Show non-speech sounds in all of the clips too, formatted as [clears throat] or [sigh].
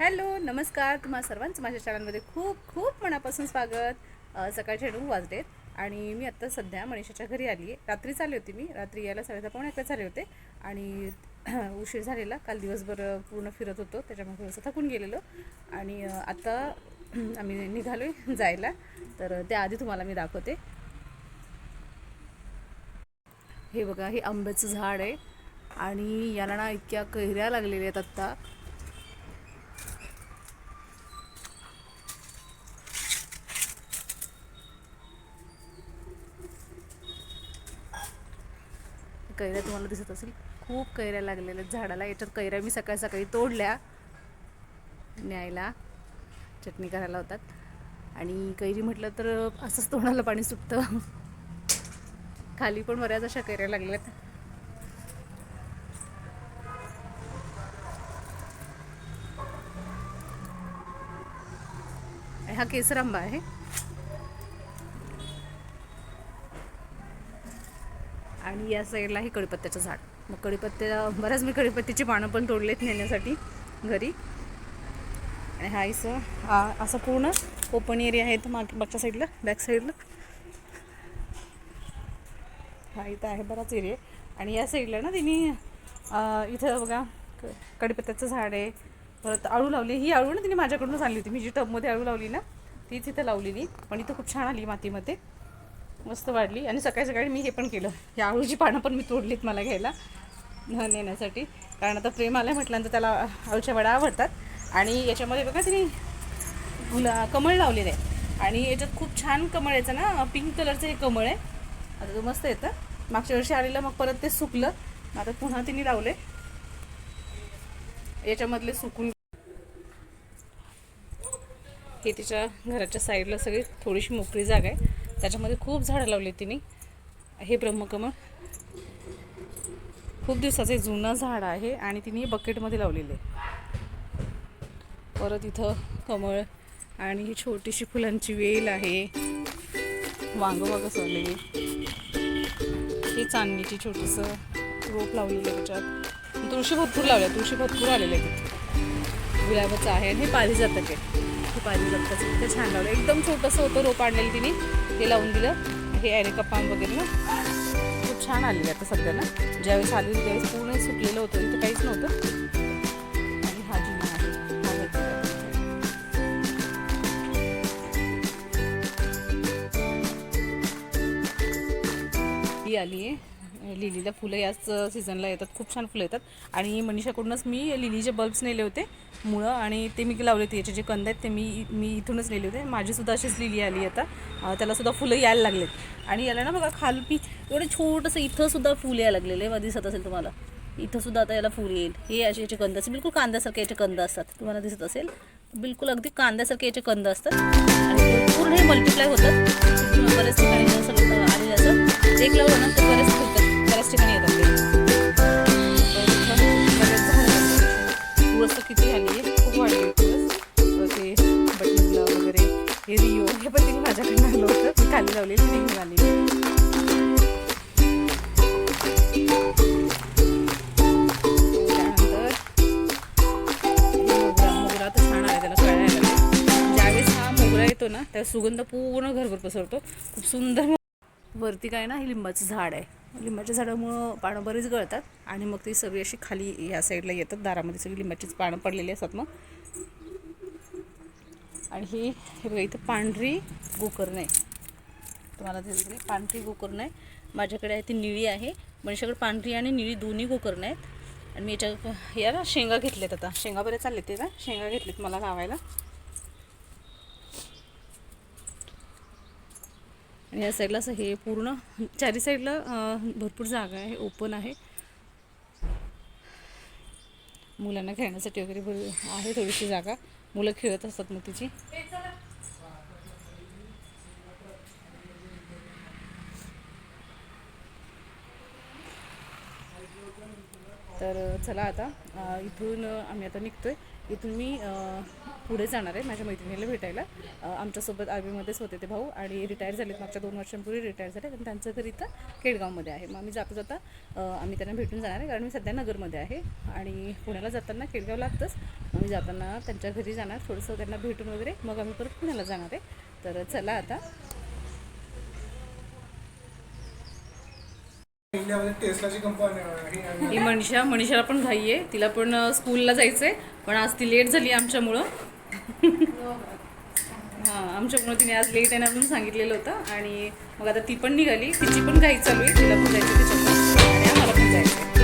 Hello नमस्कार. तुम्हा सर्वांचं माझ्या चॅनलमध्ये खूप खूप मनापासून स्वागत. अ, सकाळचे नऊ वाजलेत आणि मी आत्ता सध्या मनीषाच्या घरी आली आहे रात्री चालली होती मी. रात्री यायला साडेदहा पावणे अकरा झाले होते. आणि [clears throat] उशीर झालेला. काल दिवसभर पूर्ण फिरत होतो. त्याच्यामुळे थोडंसं थकून गेलेलो. आणि आत्ता [clears throat] आम्ही निघालो आहे जायला. तर त्याआधी तुम्हाला मी दाखवते. हे बघा हे आंब्याचं झाड आहे. आणि याला ना इतक्या कैऱ्या लागलेल्या आहेत आत्ता. कैऱ्या तुम्हाला दिसत असेल. खूप कैऱ्या लागलेल्या आहेत झाडाला. याच्यात कैऱ्या मी सकाळी सकाळी तोडल्या. न्यायला. चटणी करायला होतात. आणि कैरी म्हटलं तर असंच तोंडाला पाणी सुटतं. खाली पण बऱ्याच अशा कैऱ्या लागल्यात हा केसर आंबा आहे. आणि या साईडला आहे कडीपत्त्याचं झाड. मग कडीपत्त्या बऱ्याच मी कडीपत्त्याची पानं पण तोडलेत नेण्यासाठी घरी. आणि हा इस हा असा पूर्ण ओपन एरिया आहे तो माग मागच्या साईडला बॅक साईडला. हा इथं आहे बराच एरिया आणि या साईडला ना तिने इथं बघा क- कडीपत्त्याचं झाड आहे. परत आळू लावली ही आळू ना तिने माझ्याकडूनच आणली होती. मी जी टबमध्ये आळू लावली ना तीच इथं लावलेली. पण इथं खूप छान आली मातीमध्ये. मस्त वाढली. आणि सकाळी सकाळी मी हे पण केलं. हे आळूची पानं पण मी तोडलीत मला घ्यायला नेण्यासाठी कारण आता प्रेम आलं म्हटल्यानंतर त्याला आळूच्या वड्या आवडतात. आणि याच्यामध्ये बघा तिने गुला कमळ लावलेलं आहे. आणि याच्यात खूप छान कमळ याचं ना पिंक कलरचं हे कमळ आहे. आता तो मस्त येतं. मागच्या वर्षी आलेलं मग परत ते सुकलं. मग आता पुन्हा तिने लावले याच्यामधले सुकून हे तिच्या घराच्या साईडला सगळी थोडीशी मोकळी जागा आहे. त्याच्यामध्ये खूप झाडं लावली तिने. हे ब्रह्मकमळ. खूप दिवसाचं जुनं झाड आहे आणि तिने बकेटमध्ये लावलेले परत इथं कमळ आणि ही छोटीशी फुलांची वेल आहे. वांग बघा सगळे हे चांदणीची छोटंसं रोप लावलेलं आहे त्याच्यात. तुळशी भरपूर लावल्या तुळशी भरपूर आलेले आहे तिथे गुलाबाचं आहे आणि हे पारिजातक आहे. हे पारिजातकाचं इतकं छान लावलं. एकदम छोटंसं होतं रोप आणलेलं तिने. ते लावून दिलं. हे ॲरेका पाम वगैरे ना. खूप छान आली आता सध्या ना. ज्यावेळेस आली होती त्यावेळेस पूर्ण सुटलेलं होतं. इथं काहीच नव्हतं. आणि हा जिना आहे. ही आली आहे. लिलीला फुलं याच सीझनला येतात. खूप छान फुलं येतात. आणि मनीषाकडूनच मी लिलीचे बल्ब्स नेले होते मुळं आणि ते मी लावले होते. याचे जे कंद आहेत ते मी मी इथूनच नेले होते. माझीसुद्धा अशीच लिली आली आता. त्यालासुद्धा फुलं यायला लागलेत. आणि याला ना बघा खालपी एवढं छोटंसं इथंसुद्धा फुलं यायला लागलेलं आहे. दिसत असेल तुम्हाला. इथंसुद्धा आता याला फुल येईल. हे असे याचे कंद असतात. बिलकुल कांद्यासारखे याचे कंद असतात. तुम्हाला दिसत असेल. बिलकुल अगदी कांद्यासारखे याचे कंद असतात. आणि पूर्ण हे मल्टिप्लाय होतात बऱ्याच ठिकाणी जसं आलेलं असं एक लावलं ना तर बरेच फुलतात. बऱ्याच ठिकाणी येतात तुळस किती आली आहे खूप वाढली तुळस ते बटन वगैरे हे रिओ हे पण तिने माझ्याकडनं आलं होतं मी खाली लावलेली तिने घेऊन आली मोगरा तर आहे त्याला ज्यावेळेस हा मोगरा येतो ना त्या सुगंध पूर्ण घरभर पसरतो खूप सुंदर वरती काय ना हे लिंबाचं झाड आहे लिंबाच्या झाडामुळं पानं बरीच गळतात आणि मग ती सगळी अशी खाली या साईडला येतात. दारामध्ये सगळी लिंबाचीच पानं पडलेली असतात मग. आणि ही हे बघा इथं पांढरी गोकर्ण. आहे तुम्हाला दिसली पांढरी गोकर्ण. आहे माझ्याकडे आहे ती निळी आहे. मनुष्याकडे पांढरी आणि निळी दोन्ही गोकर्ण आहेत. आणि मी याच्या या ना शेंगा घेतल्यात आता. शेंगा बरे चालले ते ना? शेंगा घेतलेत मला लावायला. आणि या साईडला असं हे पूर्ण चारी साईडला भरपूर जागा आहे ओपन आहे. मुलांना खेळण्यासाठी वगैरे भर- आहे थोडीशी जागा. मुलं खेळत असतात मग तिची. तर चला आता इथून आम्ही आता निघतो आहे इथून मी पुढे जाणार आहे माझ्या मैत्रिणीला भेटायला. आमच्यासोबत आर्मीमध्येच होते ते भाऊ आणि रिटायर झालेत. मागच्या दोन वर्षांपूर्वी रिटायर झाले आणि त्यांचं घर इथं केडगावमध्ये आहे. मग आम्ही जाता जाता आम्ही त्यांना भेटून जाणार आहे. कारण मी सध्या नगरमध्ये आहे आणि पुण्याला जाताना केडगाव लागतंच. आम्ही जाताना त्यांच्या घरी जाणार. थोडंसं त्यांना भेटून वगैरे मग आम्ही परत पुण्याला जाणार आहे. तर चला आता. इंडियामध्ये टेस्लाची कंपनी आहे ही मनीषा मनीषाला पण घाई आहे. तिला पण स्कूलला जायचं आहे पण आज ती लेट झाली आमच्यामुळं. [laughs] हां आमच्यामुळं तिने आज लेट येणार म्हणून सांगितलेलं होतं. आणि मग आता ती पण निघाली. तिची पण घाई चालू आहे. तिला पण जायचं त्याच्यामुळे आणि आम्हाला पण जायचं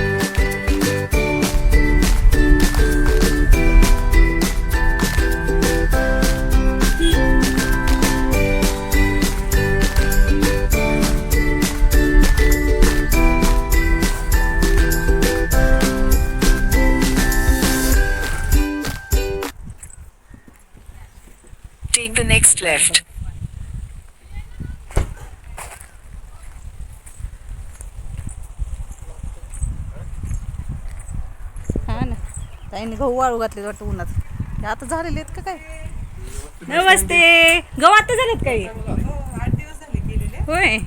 left. हा ना. ताईने गहू वाळू घातले वाटतं उन्हात. हे आता झालेले आहेत का काय? नमस्ते. गहू आता झालेत काही होय. होय.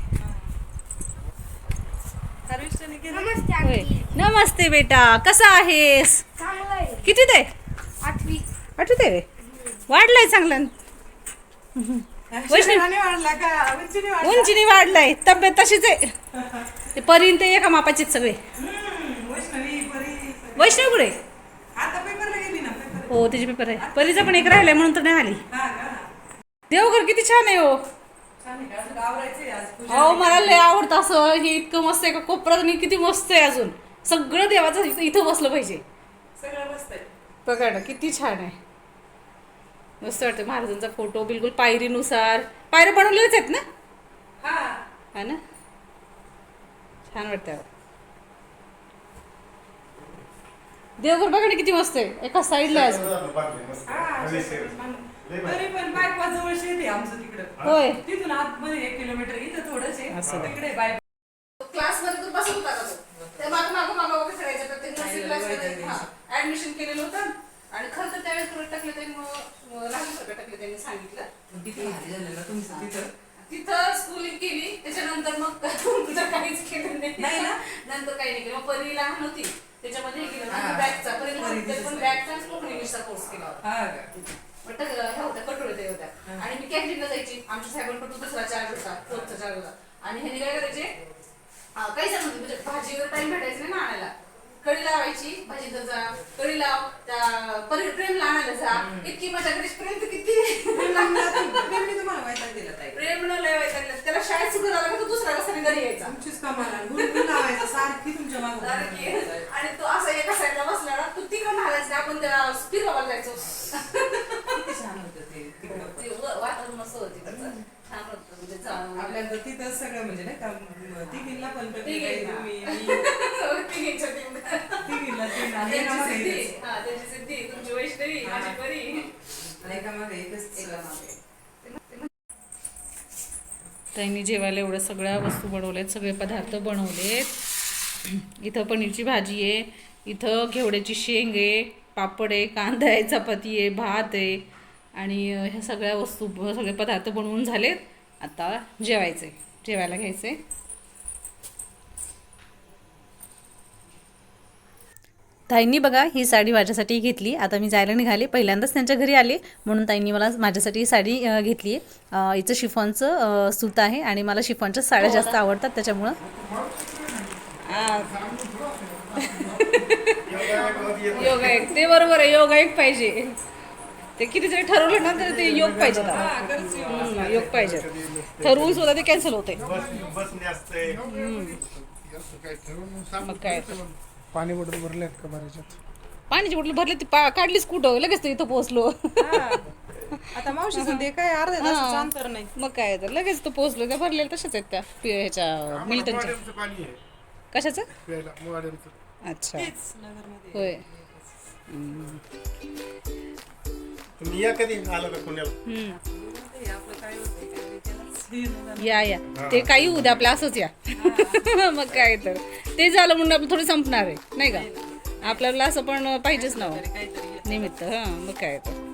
नमस्ते बेटा. कसा आहेस? किती ते आठवी. आठवत वाढलाय चांगला. उंचीने वाढला उंचीने वाढलाय. तब्येत तशीच आहे. ते परीन ते एका मापाचेच सगळे. वैष्णवी कुठे? हो त्याचे पेपर आहे. परीचा पण एक राहिलाय म्हणून तर नाही आली. हा देवघर किती छान आहे हो. अहो मला लय आवडतं असं. हे इतकं मस्त आहे का? आणि किती मस्त आहे अजून. सगळं देवाचं इथं- बसलं पाहिजे. सगळं बघा ना किती छान आहे. मस्त वाटतं. महाराजांचा फोटो बिलकुल पायरीनुसार. पायऱ्या बनवलेल्याच आहेत ना? हा. हा ना? छान वाटतं. देवघर बघा ना किती मस्त आहे. एका साईडला आहे. अजून हा तरी पण बायपास जवळ शेत आहे आमचं तिकडं. होय. तिथून आतमध्ये एक किलोमीटर इथं आहे. तिकडे बाय क्लासमध्ये तर बसत होता. का तो? त्या मागं मागं मागं वगैरे करायचं तर ते हा, ऍडमिशन केलेलं होतं. त्यावेळेस पुढे टाकलं मग सगळं टाकलं त्यांनी सांगितलं. किती भारी झालं ना तुमचं तिथं? तिथं स्कूलिंग केली त्याच्यानंतर मग [laughs] कम्प्युटर काहीच केलं नाही. ना? नंतर काही नाही केलं. मग परी लहान होती. त्याच्यामध्ये हे केलं हा. बॅगचा परी पण. बॅगचा इंग्लिशचा कोर्स केला होता. हा टक- ह्या होत्या आणि मी कॅन्टीनला जायची. आमच्या साहेबांकडून दुसरा चार्ज होता फोर्थचा चार्ज होता. आणि ह्याने काय करायचे? हा, काही सांगत म्हणजे भाजीवर टाइम भेटायचं नाही ना आणायला. कढी लावायची भाजी तर जा कढी लाव त्या परी प्रेमला आणायला जा इतकी मजा करायची. प्रेम तर किती. प्रेमने तुम्हाला वैताग दिला ताई. प्रेम न लय वैतागलं. त्याला शाळेत सुद्धा झाला का तो दुसऱ्या वाजता घरी यायचा? तुमचीच कमाला गुणगुण लावायचा सारखी तुमच्या मागं कारण की- आणि तो असा एका साईडला बसला ना तू तिकडं हालायचं आपण त्याला फिरवायला जायचो. किती छान होतं ते तिकडं पण. ते व- वातावरण होतं तिकडचं. छान होतं म्हणजे जा- तर तिथंच सगळं म्हणजे नाही का तिघींना पण तिघींना. तुम्ही मी. त्यांची सिद्धी. तुमची वैष्णवी. माझी परी. त्यांनी जेवायला एवढ्या सगळ्या वस्तू बनवल्यात सगळे पदार्थ बनवलेत. इथं पनीरची भाजी आहे इथं घेवड्याची शेंग आहे पापड आहे कांदा आहे चपाती आहे भात आहे. आणि ह्या सगळ्या वस्तू सगळे पदार्थ बनवून झालेत. आता जेवायचे जेवायला घ्यायचे ताईंनी बघा ही साडी माझ्यासाठी घेतली. आता मी जायला निघाले. पहिल्यांदाच त्यांच्या घरी आले. म्हणून ताईंनी मला माझ्यासाठी ही साडी घेतली आहे. हिचं शिफॉनचं सूत आहे आणि मला शिफॉनच्या साड्या जास्त आवडतात. त्याच्यामुळं. [laughs] योगा एक. ते बरोबर आहे. योगा एक पाहिजे. ते किती जरी ठरवलं ना तर ते योग पाहिजे योग पाहिजे. ठरवून सुद्धा ते कॅन्सल होते मग काय. पाणी बॉटल भरले आहेत का बऱ्याच्यात? पाण्याची बॉटल भरली ती पा काढलीच कुठं? लगेच ते इथं पोहोचलो. आता मावशी ते काय अर्ध्या तासाचं अंतर नाही. मग काय तर लगेच तो पोहोचलो. त्या भरलेल्या तशाच आहेत त्या पि- ह्याच्या मिल्टनच्या. मुवाड्याचं पाणी आहे. कशाचं? प्यायला अच्छा. नगरमध्ये. होय. तुम्ही या कधी आलं का पुण्याला? आपलं या या. ते काही होऊ द्या आपलं असंच या [laughs] मग काय तर. ते झालं म्हणून आपलं थोडी संपणार आहे नाही का? आपल्याला असं पण पाहिजेच ना हो. काहीतरी निमित्त. हा मग काय तर.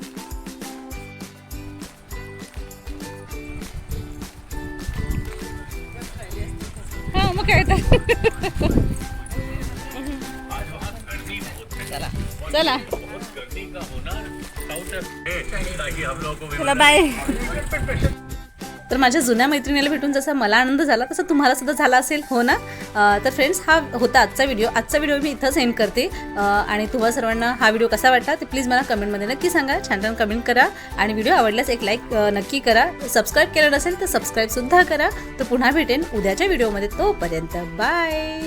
हा मग काय तर. चला. चला. चला बाय तर माझ्या जुन्या मैत्रिणीला भेटून जसा मला आनंद झाला तसा तुम्हाला सुद्धा झाला असेल. हो ना? तर फ्रेंड्स हा होता आजचा व्हिडिओ आजचा व्हिडिओ मी इथं सेंड करते. आणि तुम्हाला सर्वांना हा व्हिडिओ कसा वाटला ते प्लीज मला कमेंटमध्ये नक्की सांगा. छान छान कमेंट करा. आणि व्हिडिओ आवडल्यास एक लाईक नक्की करा. सबस्क्राईब केलं नसेल तर सबस्क्राईबसुद्धा करा. तर पुन्हा भेटेन उद्याच्या व्हिडिओमध्ये तोपर्यंत. बाय